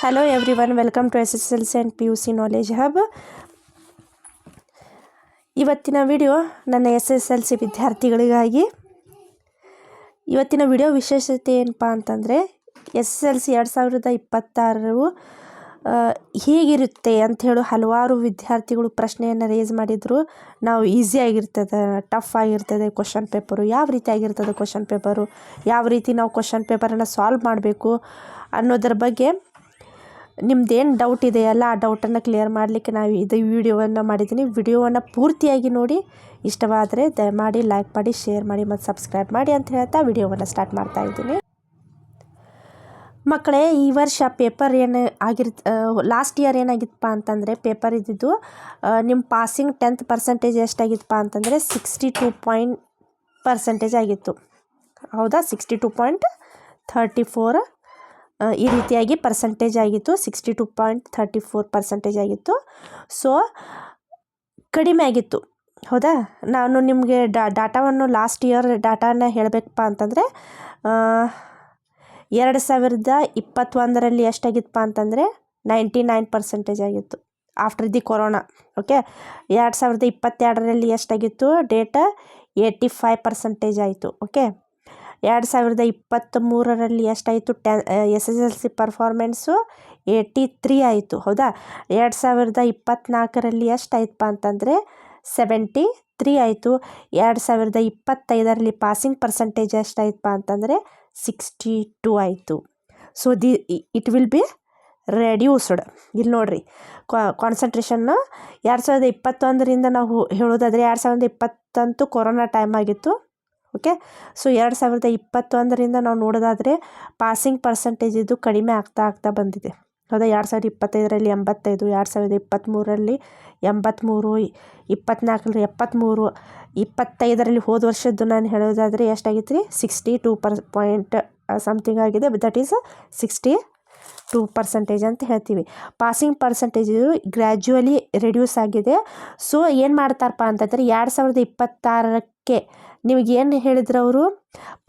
Hello everyone welcome to S S L C and P U C knowledge hub ಇವತ್ತಿನ video ನನ್ನ S S L C ವಿದ್ಯಾರ್ಥಿಗಳಿಗಾಗಿ. ಇವತ್ತಿನ video ವಿಶೇಷತೆ ಏನಪ್ಪ ಅಂತಂದರೆ ಎಸ್ ಎಸ್ ಎಲ್ ಸಿ ಎರಡು ಸಾವಿರದ ಇಪ್ಪತ್ತಾರು ಹೀಗಿರುತ್ತೆ ಅಂಥೇಳಿ ಹಲವಾರು ವಿದ್ಯಾರ್ಥಿಗಳು ಪ್ರಶ್ನೆಯನ್ನು ರೇಸ್ ಮಾಡಿದರು. ನಾವು ಈಸಿ ಆಗಿರ್ತದೆ ಟಫ್ ಆಗಿರ್ತದೆ ಕ್ವಶನ್ ಪೇಪರು ಯಾವ ರೀತಿ ಆಗಿರ್ತದೆ ಕ್ವಶನ್ ಪೇಪರು ಯಾವ ರೀತಿ ನಾವು ಕ್ವಶನ್ ಪೇಪರನ್ನು ಸಾಲ್ವ್ ಮಾಡಬೇಕು ಅನ್ನೋದ್ರ ಬಗ್ಗೆ ನಿಮ್ದೇನು ಡೌಟ್ ಇದೆಯಲ್ಲ ಆ ಡೌಟನ್ನು ಕ್ಲಿಯರ್ ಮಾಡಲಿಕ್ಕೆ ನಾವು ಇದು ವಿಡಿಯೋವನ್ನು ಮಾಡಿದ್ದೀನಿ. ವಿಡಿಯೋವನ್ನು ಪೂರ್ತಿಯಾಗಿ ನೋಡಿ, ಇಷ್ಟವಾದರೆ ದಯಮಾಡಿ ಲೈಕ್ ಮಾಡಿ ಶೇರ್ ಮಾಡಿ ಮತ್ತು ಸಬ್ಸ್ಕ್ರೈಬ್ ಮಾಡಿ ಅಂತ ಹೇಳ್ತಾ ವಿಡಿಯೋವನ್ನು ಸ್ಟಾರ್ಟ್ ಮಾಡ್ತಾ ಇದ್ದೀನಿ. ಮಕ್ಕಳೇ, ಈ ವರ್ಷ ಪೇಪರ್ ಏನು ಆಗಿರ್ ಲಾಸ್ಟ್ ಇಯರ್ ಏನಾಗಿತ್ತಪ್ಪ ಅಂತಂದರೆ ಪೇಪರ್ ಇದ್ದಿದ್ದು ನಿಮ್ಮ ಪಾಸಿಂಗ್ ಟೆಂತ್ ಪರ್ಸೆಂಟೇಜ್ ಎಷ್ಟಾಗಿತ್ತಪ್ಪ ಅಂತಂದರೆ ಸಿಕ್ಸ್ಟಿ ಟೂ ಪಾಯಿಂಟ್ ಪರ್ಸೆಂಟೇಜ್ ಆಗಿತ್ತು. ಹೌದಾ? Sixty two point thirty four ಈ ರೀತಿಯಾಗಿ ಪರ್ಸೆಂಟೇಜ್ ಆಗಿತ್ತು sixty two point thirty four percentage ಆಗಿತ್ತು. ಸೊ ಕಡಿಮೆ ಆಗಿತ್ತು. ಹೌದಾ? ನಾನು ನಿಮಗೆ ಡಾ, ಡಾಟಾವನ್ನು ಲಾಸ್ಟ್ ಇಯರ್ ಡಾಟಾನ ಹೇಳಬೇಕಪ್ಪ ಅಂತಂದರೆ ಎರಡು ಸಾವಿರದ ಇಪ್ಪತ್ತೊಂದರಲ್ಲಿ ಎಷ್ಟಾಗಿತ್ತಪ್ಪ ಅಂತಂದರೆ ನೈಂಟಿ ನೈನ್ ಪರ್ಸೆಂಟೇಜ್ ಆಗಿತ್ತು. ಆಫ್ಟರ್ ದಿ ಕೊರೋನಾ ಓಕೆ ಎರಡು ಸಾವಿರದ ಇಪ್ಪತ್ತೆರಡರಲ್ಲಿ ಎಷ್ಟಾಗಿತ್ತು? ಡೇಟಾ ಏಯ್ಟಿ ಫೈವ್ ಪರ್ಸೆಂಟೇಜ್ ಆಯಿತು ಓಕೆ ಎರಡು ಸಾವಿರದ ಇಪ್ಪತ್ತ್ಮೂರರಲ್ಲಿ ಎಷ್ಟಾಯಿತು ten S S L C performance? Eighty three ಆಯಿತು, ಹೌದಾ? ಎರಡು ಸಾವಿರದ ಇಪ್ಪತ್ತ್ನಾಲ್ಕರಲ್ಲಿ ಎಷ್ಟಾಯ್ತಪ್ಪ ಅಂತಂದರೆ, ಸೆವೆಂಟಿ ತ್ರೀ ಆಯಿತು. ಎರಡು ಸಾವಿರದ ಇಪ್ಪತ್ತೈದರಲ್ಲಿ ಪಾಸಿಂಗ್ ಪರ್ಸೆಂಟೇಜ್ ಎಷ್ಟಾಯ್ತಪ್ಪ ಅಂತಂದರೆ, ಸಿಕ್ಸ್ಟಿ ಟೂ ಆಯಿತು. So the it will be reduced ಇಲ್ಲಿ ನೋಡ್ರಿ ಕಾನ್ಸಂಟ್ರೇಷನ್ ಎರಡು ಸಾವಿರದ ಇಪ್ಪತ್ತೊಂದರಿಂದ ನಾವು ಹೇಳೋದಾದರೆ, ಎರಡು ಸಾವಿರದ ಇಪ್ಪತ್ತಂತೂ ಕೊರೋನಾ ಟೈಮ್ ಆಗಿತ್ತು. ಓಕೆ ಸೊ ಎರಡು ಸಾವಿರದ ಇಪ್ಪತ್ತೊಂದರಿಂದ ನಾವು ನೋಡೋದಾದರೆ ಪಾಸಿಂಗ್ ಪರ್ಸೆಂಟೇಜ್ ಇದು ಕಡಿಮೆ ಆಗ್ತಾ ಆಗ್ತಾ ಬಂದಿದೆ. ಹೌದಾ? ಎರಡು ಸಾವಿರದ ಇಪ್ಪತ್ತೈದರಲ್ಲಿ ಎಂಬತ್ತೈದು, ಎರಡು ಸಾವಿರದ ಇಪ್ಪತ್ತ್ಮೂರರಲ್ಲಿ ಎಂಬತ್ತ್ಮೂರು ಇಪ್ಪತ್ತ್ನಾಲ್ಕರಲ್ಲಿ ಎಪ್ಪತ್ತ್ಮೂರು ಇಪ್ಪತ್ತೈದರಲ್ಲಿ ಹೋದ ವರ್ಷದ್ದು ನಾನು ಹೇಳೋದಾದರೆ ಎಷ್ಟಾಗಿತ್ತು ರೀ sixty two per point something ಆಗಿದೆ. That is sixty two percentage ಅಂತ ಹೇಳ್ತೀವಿ. ಪಾಸಿಂಗ್ ಪರ್ಸೆಂಟೇಜ್ ಗ್ರ್ಯಾಜುವಲಿ ರೆಡ್ಯೂಸ್ ಆಗಿದೆ. ಸೊ ಏನು ಮಾಡ್ತಾರಪ್ಪ ಅಂತಂದರೆ ಎರಡು ಸಾವಿರದ ಇಪ್ಪತ್ತಾರಕ್ಕೆ ನಿಮಗೆ ಏನು ಹೇಳಿದ್ರು ಅವರು?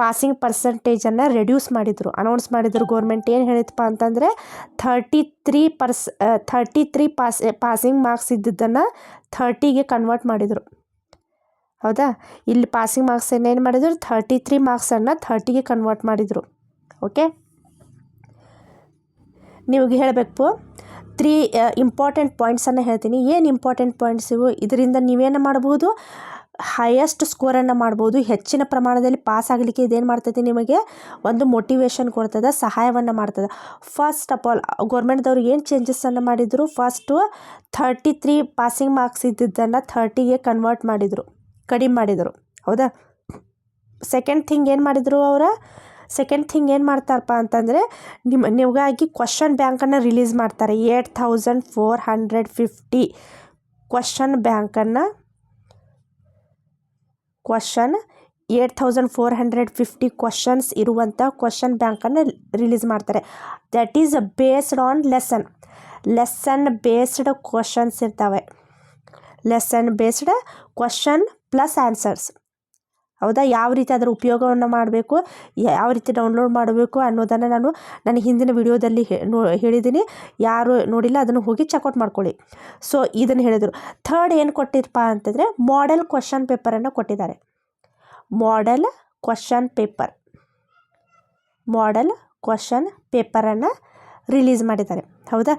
ಪಾಸಿಂಗ್ ಪರ್ಸೆಂಟೇಜನ್ನು ರೆಡ್ಯೂಸ್ ಮಾಡಿದರು. ಅನೌನ್ಸ್ ಮಾಡಿದರು ಗೌರ್ಮೆಂಟ್ ಏನು ಹೇಳಿತಪ್ಪ ಅಂತಂದರೆ thirty three purse thirty three pass passing marks ಇದ್ದಿದ್ದನ್ನು ಥರ್ಟಿಗೆ ಕನ್ವರ್ಟ್ ಮಾಡಿದರು. ಹೌದಾ? ಇಲ್ಲಿ ಪಾಸಿಂಗ್ ಮಾರ್ಕ್ಸ್ ಏನು ಮಾಡಿದರು? ಥರ್ಟಿ ತ್ರೀ ಮಾರ್ಕ್ಸನ್ನು ಥರ್ಟಿಗೆ ಕನ್ವರ್ಟ್ ಮಾಡಿದರು. ಓಕೆ ನಿಮಗೆ ಹೇಳಬೇಕು. ತ್ರೀ ಇಂಪಾರ್ಟೆಂಟ್ ಪಾಯಿಂಟ್ಸನ್ನು ಹೇಳ್ತೀನಿ. ಏನು ಇಂಪಾರ್ಟೆಂಟ್ ಪಾಯಿಂಟ್ಸ್ ಇವು? ಇದರಿಂದ ನೀವೇನು ಮಾಡ್ಬೋದು? ಹೈಯೆಸ್ಟ್ ಸ್ಕೋರನ್ನು ಮಾಡ್ಬೋದು, ಹೆಚ್ಚಿನ ಪ್ರಮಾಣದಲ್ಲಿ ಪಾಸ್ ಆಗಲಿಕ್ಕೆ ಇದೇನು ಮಾಡ್ತೈತಿ ನಿಮಗೆ? ಒಂದು ಮೋಟಿವೇಶನ್ ಕೊಡ್ತದೆ, ಸಹಾಯವನ್ನು ಮಾಡ್ತದೆ. ಫಸ್ಟ್ ಆಫ್ ಆಲ್ ಗೌರ್ಮೆಂಟ್ದವ್ರು ಏನು ಚೇಂಜಸ್ಸನ್ನು ಮಾಡಿದರು? First thirty three passing marks ಇದ್ದಿದ್ದನ್ನು ಥರ್ಟಿಗೆ ಕನ್ವರ್ಟ್ ಮಾಡಿದರು, ಕಡಿಮೆ ಮಾಡಿದರು, ಹೌದಾ? ಸೆಕೆಂಡ್ ಥಿಂಗ್ ಏನು ಮಾಡಿದರು ಅವರ? ಸೆಕೆಂಡ್ ಥಿಂಗ್ ಏನು ಮಾಡ್ತಾರಪ್ಪ ಅಂತಂದರೆ ನಿಮ್ಮ ನಿಮಗಾಗಿ ಕ್ವಶನ್ ಬ್ಯಾಂಕನ್ನು ರಿಲೀಸ್ ಮಾಡ್ತಾರೆ. Eight thousand four hundred fifty question ಬ್ಯಾಂಕನ್ನು question eight thousand four hundred fifty questions ಇರುವಂಥ ಕ್ವಶನ್ ಬ್ಯಾಂಕನ್ನು ರಿಲೀಸ್ ಮಾಡ್ತಾರೆ. That is based on lesson lesson based questions ಇರ್ತವೆ. Lesson based question plus answers ಹೌದಾ? ಯಾವ ರೀತಿ ಅದರ ಉಪಯೋಗವನ್ನು ಮಾಡಬೇಕು, ಯಾವ ರೀತಿ ಡೌನ್ಲೋಡ್ ಮಾಡಬೇಕು ಅನ್ನೋದನ್ನು ನಾನು ನನ್ನ ಹಿಂದಿನ ವಿಡಿಯೋದಲ್ಲಿ ಹೇಳಿದ್ದೀನಿ ಯಾರು ನೋಡಿಲ್ಲ ಅದನ್ನು ಹೋಗಿ ಚೆಕ್ಔಟ್ ಮಾಡ್ಕೊಳ್ಳಿ. ಸೊ ಇದನ್ನು ಹೇಳಿದರು. ಥರ್ಡ್ ಏನು ಕೊಟ್ಟಿರಪ್ಪ ಅಂತಂದರೆ ಮಾಡೆಲ್ ಕ್ವಶನ್ ಪೇಪರನ್ನು ಕೊಟ್ಟಿದ್ದಾರೆ. Model question paper model question ಪೇಪರನ್ನು release ಮಾಡಿದ್ದಾರೆ. ಹೌದಾ?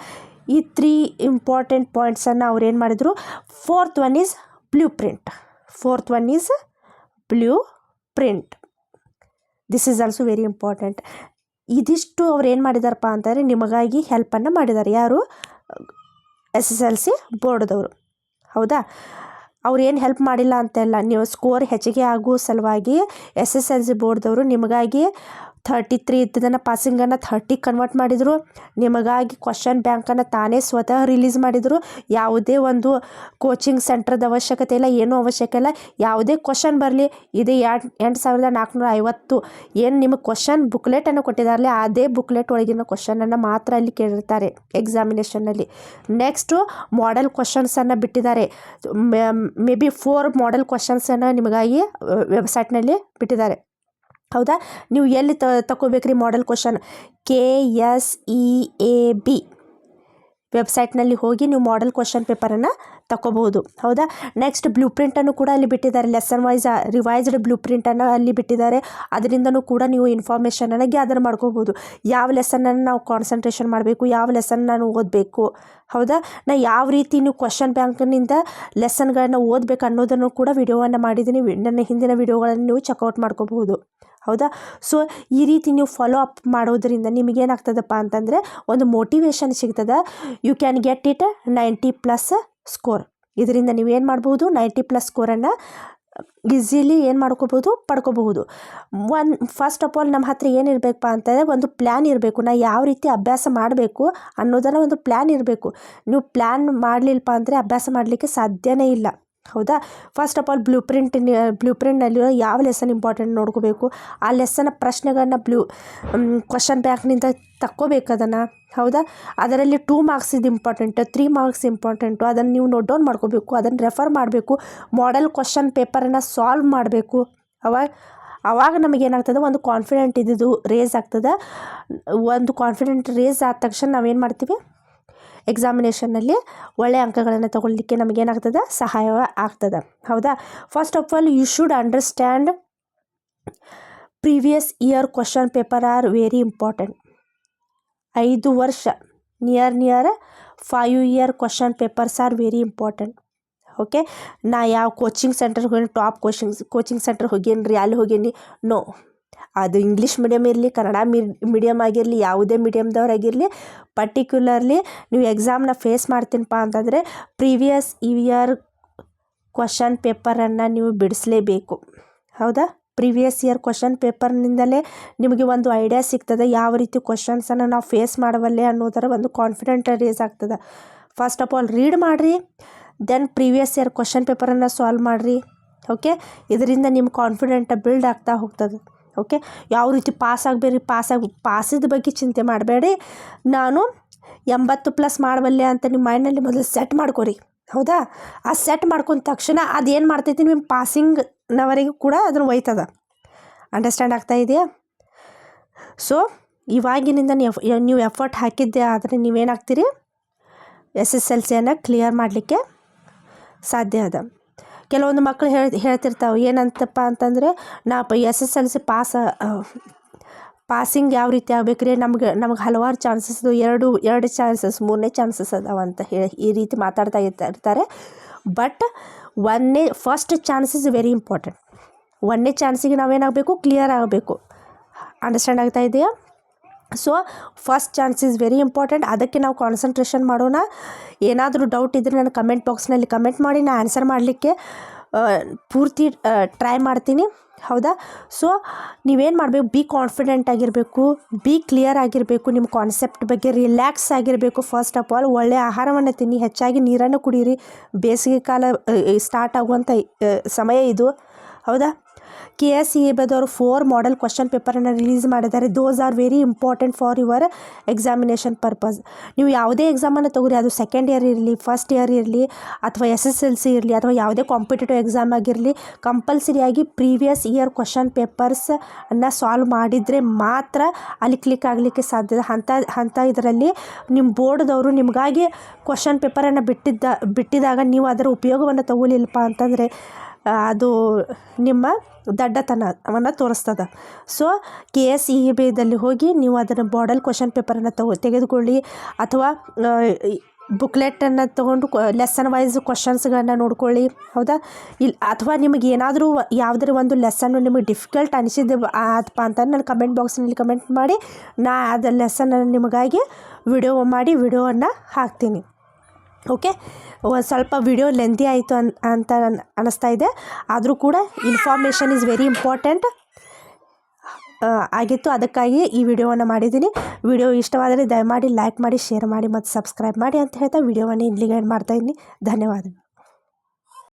ಈ ತ್ರೀ ಇಂಪಾರ್ಟೆಂಟ್ ಪಾಯಿಂಟ್ಸನ್ನು ಅವ್ರು ಏನು ಮಾಡಿದರು? Fourth one is blueprint fourth one is print this is also very important ಇದಿಷ್ಟು ಅವ್ರು ಏನು ಮಾಡಿದಾರಪ್ಪ ಅಂತಂದರೆ ನಿಮಗಾಗಿ ಹೆಲ್ಪನ್ನು ಮಾಡಿದ್ದಾರೆ ಯಾರು? ಎಸ್ ಎಸ್ ಎಲ್ ಸಿ ಬೋರ್ಡ್ದವರು ಹೌದಾ? ಅವ್ರು ಏನು ಹೆಲ್ಪ್ ಮಾಡಿಲ್ಲ ಅಂತೆಲ್ಲ, ನೀವು ಸ್ಕೋರ್ ಹೆಚ್ಚಿಗೆ ಆಗೋ ಸಲುವಾಗಿ ಎಸ್ ಎಸ್ ಎಲ್ ಸಿ ಬೋರ್ಡ್ದವರು ನಿಮಗಾಗಿ ಥರ್ಟಿ ತ್ರೀ ಇದ್ದದನ್ನು ಪಾಸಿಂಗನ್ನು ಥರ್ಟಿ ಕನ್ವರ್ಟ್ ಮಾಡಿದರು. ನಿಮಗಾಗಿ ಕ್ವಶನ್ ಬ್ಯಾಂಕನ್ನು ತಾನೇ ಸ್ವತಃ ರಿಲೀಸ್ ಮಾಡಿದರು. ಯಾವುದೇ ಒಂದು ಕೋಚಿಂಗ್ ಸೆಂಟ್ರದ ಅವಶ್ಯಕತೆ ಇಲ್ಲ, ಏನೂ ಅವಶ್ಯಕ ಇಲ್ಲ. ಯಾವುದೇ ಕ್ವಶನ್ ಬರಲಿ, ಇದು ಎರಡು ಎಂಟು ಸಾವಿರದ ನಾಲ್ಕುನೂರ ಐವತ್ತು ಏನು ನಿಮಗೆ ಕ್ವಶನ್ ಬುಕ್ಲೆಟನ್ನು ಕೊಟ್ಟಿದ್ದಾರಲ್ಲ ಅದೇ ಬುಕ್ಲೆಟ್ ಒಳಗಿನ ಕ್ವಶನನ್ನು ಮಾತ್ರ ಅಲ್ಲಿ ಕೇಳಿರ್ತಾರೆ ಎಕ್ಸಾಮಿನೇಷನ್ನಲ್ಲಿ ನೆಕ್ಸ್ಟು ಮಾಡೆಲ್ ಕ್ವಶನ್ಸನ್ನು ಬಿಟ್ಟಿದ್ದಾರೆ. ಮೇ ಬಿ ಫೋರ್ ಮಾಡೆಲ್ ಕ್ವಶನ್ಸನ್ನು ನಿಮಗಾಗಿ ವೆಬ್ಸೈಟ್ನಲ್ಲಿ ಬಿಟ್ಟಿದ್ದಾರೆ. ಹೌದಾ? ನೀವು ಎಲ್ಲಿ ತ ತಗೋಬೇಕ್ರಿ model question K S E A B ವೆಬ್ಸೈಟ್ನಲ್ಲಿ ಹೋಗಿ ನೀವು ಮಾಡೆಲ್ ಕ್ವಶನ್ ಪೇಪರನ್ನು ತಗೋಬಹುದು ಹೌದಾ? ನೆಕ್ಸ್ಟ್ ಬ್ಲೂ ಪ್ರಿಂಟನ್ನು ಕೂಡ ಅಲ್ಲಿ ಬಿಟ್ಟಿದ್ದಾರೆ. ಲೆಸನ್ ವೈಸ್ ರಿವೈಸ್ಡ್ ಬ್ಲೂ ಪ್ರಿಂಟನ್ನು ಅಲ್ಲಿ ಬಿಟ್ಟಿದ್ದಾರೆ. ಅದರಿಂದನೂ ಕೂಡ ನೀವು ಇನ್ಫಾರ್ಮೇಷನನ್ನು ಗ್ಯಾದರ್ ಮಾಡ್ಕೋಬೋದು ಯಾವ ಲೆಸನನ್ನು ನಾವು ಕಾನ್ಸಂಟ್ರೇಷನ್ ಮಾಡಬೇಕು? ಯಾವ ಲೆಸನ್ ನಾನು ಓದಬೇಕು? ಹೌದಾ? ನಾ ಯಾವ ರೀತಿ ನೀವು ಕ್ವಶನ್ ಬ್ಯಾಂಕ್ನಿಂದ ಲೆಸನ್ಗಳನ್ನು ಓದಬೇಕು ಅನ್ನೋದನ್ನು ಕೂಡ ವಿಡಿಯೋವನ್ನು ಮಾಡಿದ್ದೀನಿ. ನನ್ನ ಹಿಂದಿನ ವಿಡಿಯೋಗಳನ್ನು ನೀವು ಚೆಕ್ಔಟ್ ಮಾಡ್ಕೋಬಹುದು. ಹೌದಾ? ಸೊ ಈ ರೀತಿ ನೀವು ಫಾಲೋ ಅಪ್ ಮಾಡೋದ್ರಿಂದ ನಿಮಗೇನಾಗ್ತದಪ್ಪ ಅಂತಂದರೆ ಒಂದು ಮೋಟಿವೇಶನ್ ಸಿಗ್ತದೆ. You can get it ninety plus score ಇದರಿಂದ ನೀವು ಏನು ಮಾಡ್ಬೋದು? ನೈಂಟಿ ಪ್ಲಸ್ ಸ್ಕೋರನ್ನು ಈಸಿಲಿ ಏನು ಮಾಡ್ಕೋಬೋದು? ಪಡ್ಕೋಬಹುದು. ಒನ್ ಫಸ್ಟ್ ಆಫ್ ಆಲ್ ನಮ್ಮ ಹತ್ರ ಏನಿರಬೇಕಪ್ಪ ಅಂತಂದರೆ ಒಂದು ಪ್ಲ್ಯಾನ್ ಇರಬೇಕು. ನಾ ಯಾವ ರೀತಿ ಅಭ್ಯಾಸ ಮಾಡಬೇಕು ಅನ್ನೋದನ್ನು ಒಂದು ಪ್ಲ್ಯಾನ್ ಇರಬೇಕು. ನೀವು ಪ್ಲ್ಯಾನ್ ಮಾಡಲಿಲ್ಲಪ್ಪ ಅಂದರೆ ಅಭ್ಯಾಸ ಮಾಡಲಿಕ್ಕೆ ಸಾಧ್ಯವೇ ಇಲ್ಲ. ಹೌದಾ? First of all blueprint blue ಪ್ರಿಂಟ್ನಲ್ಲಿರೋ ಯಾವ ಲೆಸನ್ ಇಂಪಾರ್ಟೆಂಟ್ ನೋಡ್ಕೋಬೇಕು? ಆ ಲೆಸನ್ನ ಪ್ರಶ್ನೆಗಳನ್ನ ಬ್ಲೂ ಕ್ವಶನ್ ಬ್ಯಾಂಕ್ನಿಂದ ತಕ್ಕೋಬೇಕು ಅದನ್ನು, ಹೌದಾ? ಅದರಲ್ಲಿ ಟೂ ಮಾರ್ಕ್ಸ್ ಇದು ಇಂಪಾರ್ಟೆಂಟು ತ್ರೀ ಮಾರ್ಕ್ಸ್ ಇಂಪಾರ್ಟೆಂಟು ಅದನ್ನು ನೀವು ನೋಟ್ ಡೌನ್ ಮಾಡ್ಕೋಬೇಕು, ಅದನ್ನು ರೆಫರ್ ಮಾಡಬೇಕು ಮಾಡೆಲ್ ಕ್ವಶನ್ ಪೇಪರನ್ನು ಸಾಲ್ವ್ ಮಾಡಬೇಕು. ಅವಾಗ ಅವಾಗ ನಮಗೇನಾಗ್ತದೆ ಒಂದು ಕಾನ್ಫಿಡೆಂಟ್ ಇದ್ದಿದ್ದು ರೇಸ್ ಆಗ್ತದೆ. ಒಂದು ಕಾನ್ಫಿಡೆಂಟ್ ರೇಸ್ ಆದ ತಕ್ಷಣ ನಾವೇನು ಮಾಡ್ತೀವಿ? ಎಕ್ಸಾಮಿನೇಷನ್ನಲ್ಲಿ ಒಳ್ಳೆಯ ಅಂಕಗಳನ್ನು ತಗೊಳ್ಳಿಕ್ಕೆ ನಮಗೇನಾಗ್ತದೆ? ಸಹಾಯ ಆಗ್ತದೆ. ಹೌದಾ? First of all you should understand previous year question paper are very important ಐದು ವರ್ಷ near near five year question papers are very important okay ನಾ ಯಾವ ಕೋಚಿಂಗ್ ಸೆಂಟರ್ ಹೋಗಿ ಟಾಪ್ ಕೋಚಿಂಗ್ ಕೋಚಿಂಗ್ ಸೆಂಟರ್ ಹೋಗೇನಿ ರೀ ಅಲ್ಲಿ ಹೋಗೇನಿ? ನೋ ಅದು ಇಂಗ್ಲೀಷ್ ಮೀಡಿಯಮ್ ಇರಲಿ, ಕನ್ನಡ ಮೀಡಿಯಮ್ ಆಗಿರಲಿ, ಯಾವುದೇ ಮೀಡಿಯಮ್ದವ್ರಾಗಿರಲಿ ಪರ್ಟಿಕ್ಯುಲರ್ಲಿ ನೀವು ಎಕ್ಸಾಮ್ನ ಫೇಸ್ ಮಾಡ್ತೀನಪ್ಪ ಅಂತಂದರೆ ಪ್ರೀವಿಯಸ್ ಇಯರ್ ಕ್ವಶನ್ ಪೇಪರನ್ನು ನೀವು ಬಿಡಿಸಲೇಬೇಕು. ಹೌದಾ? ಪ್ರೀವಿಯಸ್ ಇಯರ್ ಕ್ವಶನ್ ಪೇಪರ್ನಿಂದಲೇ ನಿಮಗೆ ಒಂದು ಐಡಿಯಾ ಸಿಗ್ತದೆ, ಯಾವ ರೀತಿ ಕ್ವಶನ್ಸನ್ನು ನಾವು ಫೇಸ್ ಮಾಡಬಲ್ಲೆ ಅನ್ನೋದರ ಒಂದು ಕಾನ್ಫಿಡೆಂಟ್ ರೇಸ್ ಆಗ್ತದೆ. ಫಸ್ಟ್ ಆಫ್ ಆಲ್ ರೀಡ್ ಮಾಡಿರಿ ದೆನ್ ಪ್ರೀವಿಯಸ್ ಇಯರ್ ಕ್ವಶನ್ ಪೇಪರನ್ನು ಸಾಲ್ವ್ ಮಾಡಿರಿ ಓಕೆ ಇದರಿಂದ ನಿಮ್ಮ ಕಾನ್ಫಿಡೆಂಟ್ ಬಿಲ್ಡ್ ಆಗ್ತಾ ಹೋಗ್ತದೆ. ಓಕೆ? ಯಾವ ರೀತಿ ಪಾಸ್ ಆಗಬೇಡಿ ಪಾಸ್ ಆಗಿ ಪಾಸಿದ ಬಗ್ಗೆ ಚಿಂತೆ ಮಾಡಬೇಡಿ. ನಾನು ಎಂಬತ್ತು ಪ್ಲಸ್ ಮಾಡಬಲ್ಲೆ ಅಂತ ನಿಮ್ಮ ಮೈಂಡಲ್ಲಿ ಮೊದಲು ಸೆಟ್ ಮಾಡ್ಕೊರಿ. ಹೌದಾ? ಆ ಸೆಟ್ ಮಾಡ್ಕೊಂಡ ತಕ್ಷಣ ಅದೇನು ಮಾಡ್ತೈತಿ ನಿಮ್ಮ ಪಾಸಿಂಗ್ನವರೆಗೂ ಕೂಡ ಅದನ್ನು ಒಯ್ತದ. ಅಂಡರ್ಸ್ಟ್ಯಾಂಡ್ ಆಗ್ತಾ ಇದೆಯಾ? ಸೊ ಇವಾಗಿನಿಂದ ನೀವು ನೀವು ಎಫರ್ಟ್ ಹಾಕಿದ್ದೆ ಆದರೆ ನೀವೇನಾಗ್ತೀರಿ ಎಸ್ ಎಸ್ ಎಲ್ ಸಿಯನ್ನು ಕ್ಲಿಯರ್ ಮಾಡಲಿಕ್ಕೆ ಸಾಧ್ಯ ಅದ. ಕೆಲವೊಂದು ಮಕ್ಕಳು ಹೇಳಿ, ಹೇಳ್ತಿರ್ತಾವೆ, ಏನಂತಪ್ಪ ಅಂತಂದರೆ, ನಾ S S L C pass passing ಯಾವ ರೀತಿ ಆಗ್ಬೇಕು ರೀ? ನಮ್ಗೆ ನಮ್ಗೆ ಹಲವಾರು ಚಾನ್ಸಸ್ ಎರಡು ಎರಡು ಚಾನ್ಸಸ್, ಮೂರನೇ ಚಾನ್ಸಸ್ ಅದಾವ ಅಂತ ಹೇಳಿ ಈ ರೀತಿ ಮಾತಾಡ್ತಾ ಇರ್ತಾ ಇರ್ತಾರೆ. ಬಟ್ ಒಂದನೇ first chance is very important ಒಂದನೇ ಚಾನ್ಸಿಗೆ ನಾವೇನಾಗಬೇಕು ಕ್ಲಿಯರ್ ಆಗಬೇಕು? ಅಂಡರ್ಸ್ಟ್ಯಾಂಡ್ ಆಗ್ತಾ ಇದೆಯಾ? So first chance is very important ಅದಕ್ಕೆ ನಾವು ಕಾನ್ಸಂಟ್ರೇಷನ್ ಮಾಡೋಣ. ಏನಾದರೂ ಡೌಟ್ ಇದ್ದರೆ ನಾನು ಕಮೆಂಟ್ ಬಾಕ್ಸ್ನಲ್ಲಿ ಕಮೆಂಟ್ ಮಾಡಿ ನಾನು ಆನ್ಸರ್ ಮಾಡಲಿಕ್ಕೆ ಪೂರ್ತಿ ಟ್ರೈ ಮಾಡ್ತೀನಿ. ಹೌದಾ? ಸೊ ನೀವೇನು ಮಾಡಬೇಕು? ಬಿ ಕಾನ್ಫಿಡೆಂಟ್ ಆಗಿರಬೇಕು. ಬಿ ಕ್ಲಿಯರ್ ಆಗಿರಬೇಕು. ನಿಮ್ಮ ಕಾನ್ಸೆಪ್ಟ್ ಬಗ್ಗೆ ರಿಲ್ಯಾಕ್ಸ್ ಆಗಿರಬೇಕು. ಫಸ್ಟ್ ಆಫ್ ಆಲ್ ಒಳ್ಳೆಯ ಆಹಾರವನ್ನು ತಿನ್ನಿ. ಹೆಚ್ಚಾಗಿ ನೀರನ್ನು ಕುಡೀರಿ. ಬೇಸಿಗೆ ಕಾಲ ಸ್ಟಾರ್ಟ್ ಆಗುವಂಥ ಸಮಯ ಇದು. ಹೌದಾ? ಕೆ ಎಸ್ ಇ ಬದವರು ಫೋರ್ ಮಾಡೆಲ್ ಕ್ವಶನ್ ಪೇಪರನ್ನು ರಿಲೀಸ್ ಮಾಡಿದ್ದಾರೆ. Those are very important for your examination purpose ನೀವು ಯಾವುದೇ ಎಕ್ಸಾಮನ್ನು ತಗೋರಿ ಅದು ಸೆಕೆಂಡ್ ಇಯರ್ ಇರಲಿ ಫಸ್ಟ್ ಇಯರ್ ಇರಲಿ, ಅಥವಾ ಎಸ್ ಎಸ್ ಎಲ್ ಸಿ ಇರಲಿ, ಅಥವಾ ಯಾವುದೇ ಕಾಂಪಿಟೇಟಿವ್ ಎಕ್ಸಾಮ್ ಆಗಿರಲಿ ಕಂಪಲ್ಸರಿಯಾಗಿ ಪ್ರೀವಿಯಸ್ ಇಯರ್ ಕ್ವಶನ್ ಪೇಪರ್ಸನ್ನು ಸಾಲ್ವ್ ಮಾಡಿದರೆ ಮಾತ್ರ ಅಲ್ಲಿ ಕ್ಲಿಕ್ ಆಗಲಿಕ್ಕೆ ಸಾಧ್ಯ. ಅಂಥ ಅಂಥ ಇದರಲ್ಲಿ ನಿಮ್ಮ ಬೋರ್ಡ್ದವರು ನಿಮಗಾಗಿ ಕ್ವಶನ್ ಪೇಪರನ್ನು ಬಿಟ್ಟಿದ್ದ, ಬಿಟ್ಟಿದಾಗ ನೀವು ಅದರ ಉಪಯೋಗವನ್ನು ತಗೊಳ್ಳಿಲ್ಲಪ್ಪ ಅಂತಂದರೆ ಅದು ನಿಮ್ಮ ದಡ್ಡತನವನ್ನು ತೋರಿಸ್ತದೆ. ಸೊ ಕೆ ಎಸ್ ಇ ಬಿದಲ್ಲಿ ಹೋಗಿ ನೀವು ಅದನ್ನು ಬಾಡಲ್ ಕ್ವಶನ್ ಪೇಪರನ್ನು ತಗೋ, ತೆಗೆದುಕೊಳ್ಳಿ. ಅಥವಾ ಬುಕ್ಲೆಟನ್ನು ತೊಗೊಂಡು ಲೆಸನ್ ವೈಸ್ ಕ್ವಶನ್ಸ್ಗಳನ್ನ ನೋಡ್ಕೊಳ್ಳಿ. ಹೌದಾ? ಇಲ್ಲಿ ಅಥವಾ ನಿಮಗೆ ಏನಾದರೂ ಯಾವುದಾದ್ರು ಒಂದು ಲೆಸನ್ನು ನಿಮಗೆ ಡಿಫಿಕಲ್ಟ್ ಅನಿಸಿದ್ದು ಆದಪ್ಪ ಅಂತ ನಾನು ಕಮೆಂಟ್ ಬಾಕ್ಸ್ನಲ್ಲಿ ಕಮೆಂಟ್ ಮಾಡಿ, ನಾ ಅದು ಲೆಸನನ್ನು ನಿಮಗಾಗಿ ವಿಡಿಯೋ ಮಾಡಿ ವಿಡಿಯೋವನ್ನು ಹಾಕ್ತೀನಿ. ಓಕೆ ಒಂದು ಸ್ವಲ್ಪ ವಿಡಿಯೋ ಲೆಂತಿ ಆಯಿತು ಅನ್, ಅಂತ ನನ್ ಅನ್ನಿಸ್ತಾ ಇದೆ. ಆದರೂ ಕೂಡ ಇನ್ಫಾರ್ಮೇಷನ್ ಇಸ್ ವೆರಿ ಇಂಪಾರ್ಟೆಂಟ್ ಆಗಿತ್ತು ಅದಕ್ಕಾಗಿ ಈ ವಿಡಿಯೋವನ್ನು ಮಾಡಿದ್ದೀನಿ. ವಿಡಿಯೋ ಇಷ್ಟವಾದರೆ ದಯಮಾಡಿ ಲೈಕ್ ಮಾಡಿ ಶೇರ್ ಮಾಡಿ, ಮತ್ತು ಸಬ್ಸ್ಕ್ರೈಬ್ ಮಾಡಿ ಅಂತ ಹೇಳ್ತಾ ವಿಡಿಯೋವನ್ನು ಇಲ್ಲಿಗೆ ಮಾಡ್ತಾಯಿದ್ದೀನಿ ಧನ್ಯವಾದಗಳು.